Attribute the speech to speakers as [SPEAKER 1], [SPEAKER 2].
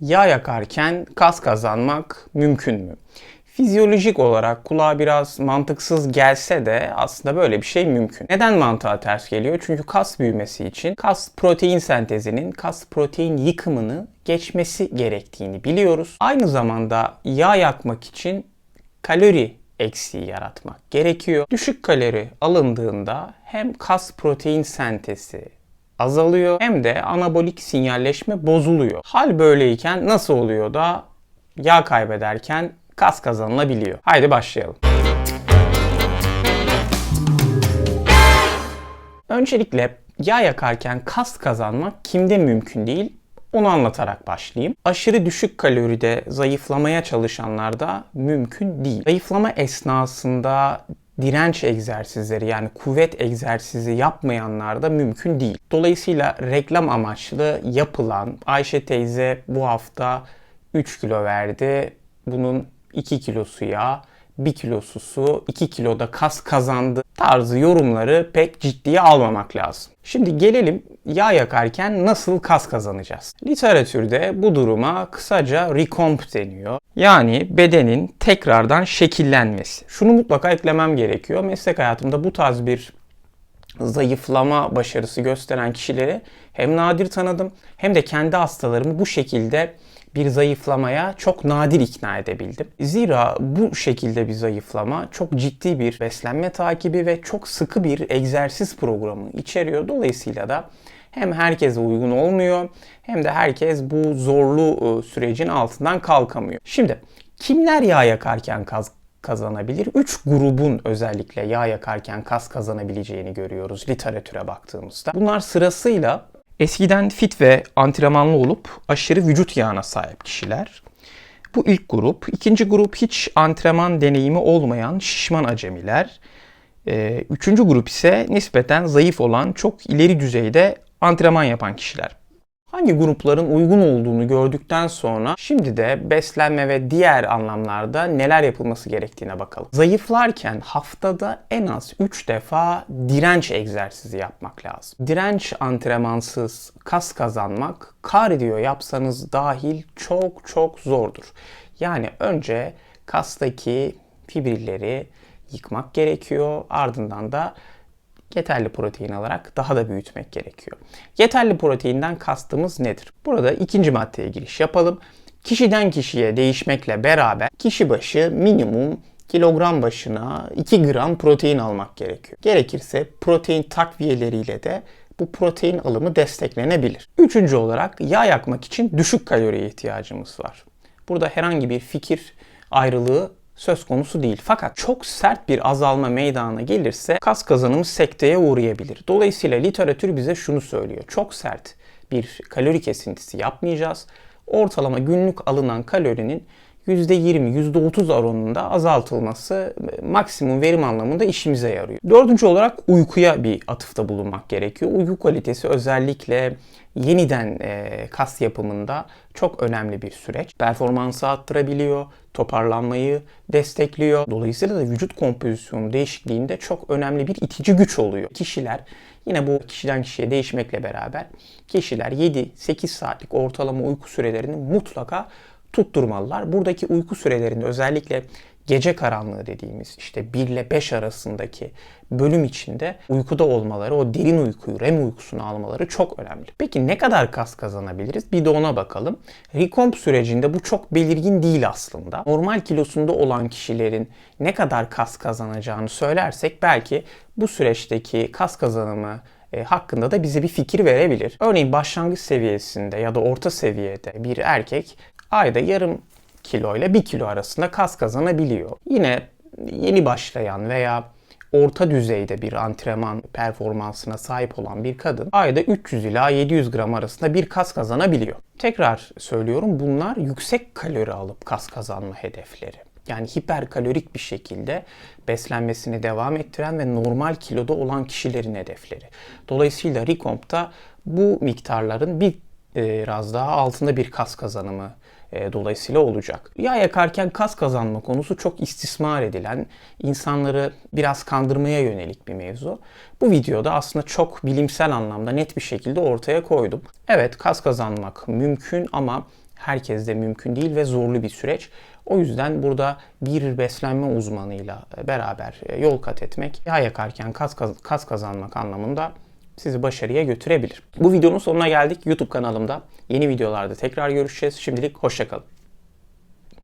[SPEAKER 1] Yağ yakarken kas kazanmak mümkün mü? Fizyolojik olarak kulağa biraz mantıksız gelse de aslında böyle bir şey mümkün. Neden mantığa ters geliyor? Çünkü kas büyümesi için kas protein sentezinin kas protein yıkımını geçmesi gerektiğini biliyoruz. Aynı zamanda yağ yakmak için kalori eksiği yaratmak gerekiyor. Düşük kalori alındığında hem kas protein sentezi azalıyor hem de anabolik sinyalleşme bozuluyor. Hal böyleyken nasıl oluyor da yağ kaybederken kas kazanılabiliyor? Haydi başlayalım. Öncelikle yağ yakarken kas kazanmak kimde mümkün değil? Onu anlatarak başlayayım. Aşırı düşük kaloride zayıflamaya çalışanlarda mümkün değil. Zayıflama esnasında direnç egzersizleri yani kuvvet egzersizi yapmayanlarda mümkün değil. Dolayısıyla reklam amaçlı yapılan Ayşe teyze bu hafta 3 kilo verdi. Bunun 2 kilosu yağ, 1 kilosu su, 2 kiloda kas kazandı tarzı yorumları pek ciddiye almamak lazım. Şimdi gelelim yağ yakarken nasıl kas kazanacağız? Literatürde bu duruma kısaca recomp deniyor. Yani bedenin tekrardan şekillenmesi. Şunu mutlaka eklemem gerekiyor. Meslek hayatımda bu tarz bir zayıflama başarısı gösteren kişileri hem nadir tanıdım hem de kendi hastalarımı bu şekilde bir zayıflamaya çok nadir ikna edebildim. Zira bu şekilde bir zayıflama çok ciddi bir beslenme takibi ve çok sıkı bir egzersiz programı içeriyor. Dolayısıyla da hem herkese uygun olmuyor hem de herkes bu zorlu sürecin altından kalkamıyor. Şimdi kimler yağ yakarken kazanabilir? 3 grubun özellikle yağ yakarken kas kazanabileceğini görüyoruz literatüre baktığımızda. Bunlar sırasıyla eskiden fit ve antrenmanlı olup aşırı vücut yağına sahip kişiler. Bu ilk grup. İkinci grup hiç antrenman deneyimi olmayan şişman acemiler. Ee, üçüncü grup ise nispeten zayıf olan çok ileri düzeyde antrenman yapan kişiler. Hangi grupların uygun olduğunu gördükten sonra şimdi de beslenme ve diğer anlamlarda neler yapılması gerektiğine bakalım. Zayıflarken haftada en az 3 defa direnç egzersizi yapmak lazım. Direnç antrenmansız kas kazanmak kardiyo yapsanız dahil çok çok zordur. Yani önce kastaki fibrilleri yıkmak gerekiyor. Ardından da yeterli protein alarak daha da büyütmek gerekiyor. Yeterli proteinden kastımız nedir? Burada ikinci maddeye giriş yapalım. Kişiden kişiye değişmekle beraber kişi başı minimum kilogram başına 2 gram protein almak gerekiyor. Gerekirse protein takviyeleriyle de bu protein alımı desteklenebilir. Üçüncü olarak yağ yakmak için düşük kaloriye ihtiyacımız var. Burada herhangi bir fikir ayrılığı söz konusu değil. Fakat çok sert bir azalma meydana gelirse kas kazanımı sekteye uğrayabilir. Dolayısıyla literatür bize şunu söylüyor. Çok sert bir kalori kesintisi yapmayacağız. Ortalama günlük alınan kalorinin %20, %30 oranında azaltılması maksimum verim anlamında işimize yarıyor. Dördüncü olarak uykuya bir atıfta bulunmak gerekiyor. Uyku kalitesi özellikle yeniden e, kas yapımında çok önemli bir süreç. Performansı arttırabiliyor, toparlanmayı destekliyor. Dolayısıyla da vücut kompozisyonu değişikliğinde çok önemli bir itici güç oluyor. Kişiler yine bu kişiden kişiye değişmekle beraber kişiler 7-8 saatlik ortalama uyku sürelerini mutlaka tutturmalılar. Buradaki uyku sürelerinde özellikle gece karanlığı dediğimiz işte 1 ile 5 arasındaki bölüm içinde uykuda olmaları, o derin uykuyu, REM uykusunu almaları çok önemli. Peki ne kadar kas kazanabiliriz? Bir de ona bakalım. Recomp sürecinde bu çok belirgin değil aslında. Normal kilosunda olan kişilerin ne kadar kas kazanacağını söylersek belki bu süreçteki kas kazanımı e, hakkında da bize bir fikir verebilir. Örneğin başlangıç seviyesinde ya da orta seviyede bir erkek ayda yarım kilo ile 1 kilo arasında kas kazanabiliyor. Yine yeni başlayan veya orta düzeyde bir antrenman performansına sahip olan bir kadın ayda 300 ila 700 gram arasında bir kas kazanabiliyor. Tekrar söylüyorum bunlar yüksek kalori alıp kas kazanma hedefleri. Yani hiperkalorik bir şekilde beslenmesini devam ettiren ve normal kiloda olan kişilerin hedefleri. Dolayısıyla Recomp'ta bu miktarların bir biraz daha altında bir kas kazanımı e, dolayısıyla olacak. Yağ yakarken kas kazanma konusu çok istismar edilen, insanları biraz kandırmaya yönelik bir mevzu. Bu videoda aslında çok bilimsel anlamda net bir şekilde ortaya koydum. Evet kas kazanmak mümkün ama herkes de mümkün değil ve zorlu bir süreç. O yüzden burada bir beslenme uzmanıyla beraber yol kat etmek, yağ yakarken kas, kas kazanmak anlamında sizi başarıya götürebilir. Bu videonun sonuna geldik. YouTube kanalımda yeni videolarda tekrar görüşeceğiz. Şimdilik hoşçakalın.